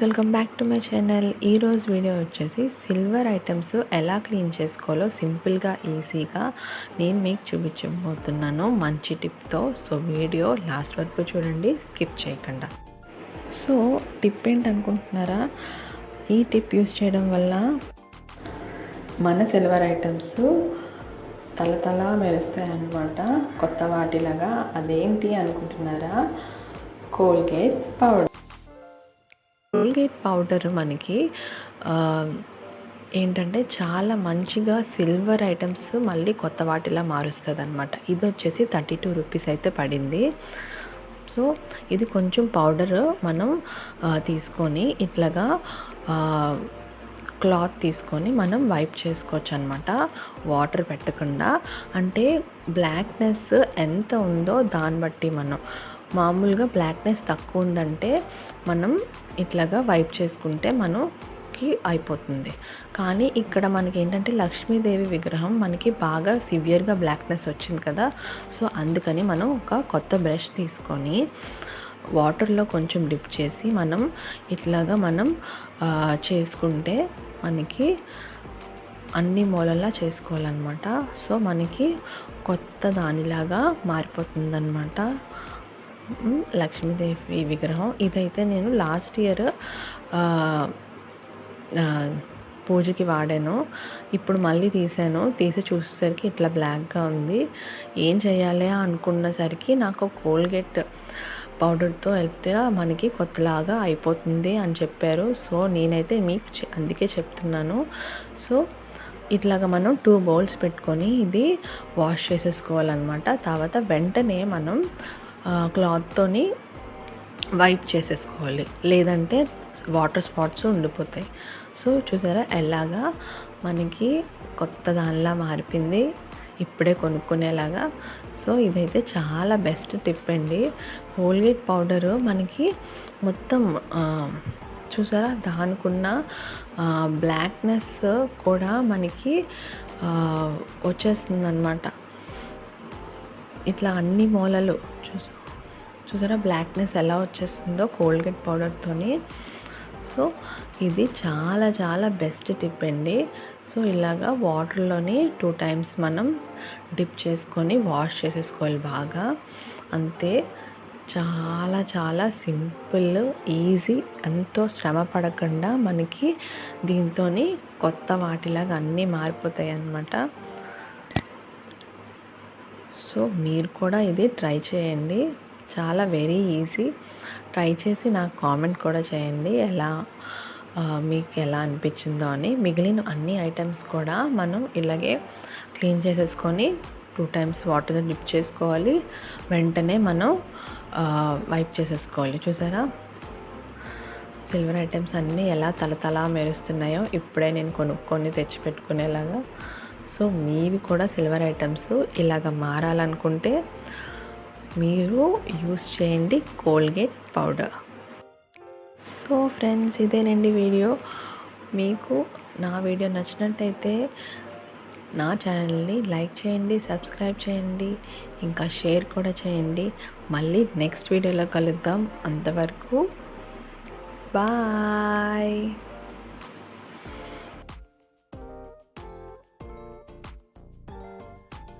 Friends welcome back to my channel. ఈరోజు video వచ్చేసి silver items ఎలా క్లీన్ చేసుకోవాలో సింపుల్గా ఈజీగా నేను మీకు చూపించబోతున్నాను. మంచి టిప్తో. సో వీడియో లాస్ట్ వరకు చూడండి స్కిప్ చేయకుండా. సో టిప్ ఏంటనుకుంటున్నారా? ఈ టిప్ యూస్ చేయడం వల్ల మన సిల్వర్ ఐటమ్స్ తలతల మెరుస్తాయి అన్నమాట కొత్త వాటిలాగా. అదేంటి అనుకుంటున్నారా? Colgate powder. కోల్గేట్ పౌడర్ మనకి ఏంటంటే చాలా మంచిగా సిల్వర్ ఐటమ్స్ మళ్ళీ కొత్త వాటిలా మారుస్తుంది అనమాట ఇది వచ్చేసి థర్టీ టూ రూపీస్ అయితే పడింది. సో ఇది కొంచెం పౌడర్ మనం తీసుకొని ఇట్లాగా క్లాత్ తీసుకొని మనం వైప్ చేసుకోవచ్చు అనమాట వాటర్ పెట్టకుండా. అంటే బ్లాక్నెస్ ఎంత ఉందో దాన్ని బట్టి మనం మామూలుగా బ్లాక్నెస్ తక్కువ ఉందంటే మనం ఇట్లాగా వైప్ చేసుకుంటే మనకి అయిపోతుంది. కానీ ఇక్కడ మనకి ఏంటంటే లక్ష్మీదేవి విగ్రహం మనకి బాగా సివియర్గా బ్లాక్నెస్ వచ్చింది కదా. సో అందుకని మనం ఒక కొత్త బ్రష్ తీసుకొని వాటర్లో కొంచెం డిప్ చేసి మనం ఇట్లాగా మనం చేసుకుంటే మనకి అన్ని మూలలా చేసుకోవాలన్నమాట. సో మనకి కొత్త దానిలాగా మారిపోతుందన్నమాట. లక్ష్మీదేవి విగ్రహం. ఇదైతే నేను లాస్ట్ ఇయర్ పూజకి వాడాను. ఇప్పుడు మళ్ళీ తీసాను. తీసి చూసేసరికి ఇట్లా బ్లాక్గా ఉంది. ఏం చేయాలి అనుకున్నసరికి నాకు కోల్గేట్ పౌడర్తో వెళ్తే మనకి కొత్తలాగా అయిపోతుంది అని చెప్పారు. సో నేనైతే మీకు అందుకే చెప్తున్నాను. సో ఇట్లాగా మనం టూ బౌల్స్ పెట్టుకొని ఇది వాష్ చేసేసుకోవాలన్నమాట. తర్వాత వెంటనే మనం క్లాత్తోని వైప్ చేసేసుకోవాలి. లేదంటే వాటర్ స్పాట్స్ ఉండిపోతాయి. సో చూసారా? ఎలాగా మనకి కొత్త దానిలా మారిపోయింది. ఇప్పుడే కొనుక్కునేలాగా. సో ఇదైతే చాలా బెస్ట్ టిప్ అండి. కోల్గేట్ పౌడరు మనకి మొత్తం చూసారా? దానికున్న బ్లాక్నెస్ కూడా మనకి వచ్చేస్తుంది అనమాట ఇట్లా అన్ని మూలలు చూసా చూసారా? బ్లాక్నెస్ ఎలా వచ్చేస్తుందో కోల్గేట్ పౌడర్తోని సో ఇది చాలా చాలా బెస్ట్ టిప్ అండి. సో ఇలాగా వాటర్లోని టూ టైమ్స్ మనం డిప్ చేసుకొని వాష్ చేసేసుకోవాలి బాగా. అంతే. చాలా చాలా సింపుల్ ఈజీ ఎంతో శ్రమ పడకుండా మనకి దీంతో కొత్త వాటిలాగా అన్నీ మారిపోతాయి అన్నమాట సో మీరు కూడా ఇది ట్రై చేయండి. చాలా వెరీ ఈజీ. ట్రై చేసి నాకు కామెంట్ కూడా చేయండి. ఎలా మీకు ఎలా అనిపించిందో అని. మిగిలిన అన్ని ఐటమ్స్ కూడా మనం ఇలాగే క్లీన్ చేసేసుకొని టూ టైమ్స్ వాటర్తో డిప్ చేసుకోవాలి. వెంటనే మనం వైప్ చేసేసుకోవాలి. చూసారా? సిల్వర్ ఐటమ్స్ అన్నీ ఎలా తలతలా మెరుస్తున్నాయో ఇప్పుడే నేను కొనుక్కొని తెచ్చిపెట్టుకునేలాగా సో మీవి కూడా సిల్వర్ ఐటమ్స్ ఇలాగ మారాలనుకుంటే మీరు యూస్ చేయండి కోల్గేట్ పౌడర్. సో ఫ్రెండ్స్ ఇదేనండి వీడియో. మీకు నా వీడియో నచ్చినట్టయితే నా ఛానల్ని లైక్ చేయండి సబ్స్క్రైబ్ చేయండి ఇంకా షేర్ కూడా చేయండి. మళ్ళీ నెక్స్ట్ వీడియోలో కలుద్దాం. అంతవరకు బాయ్.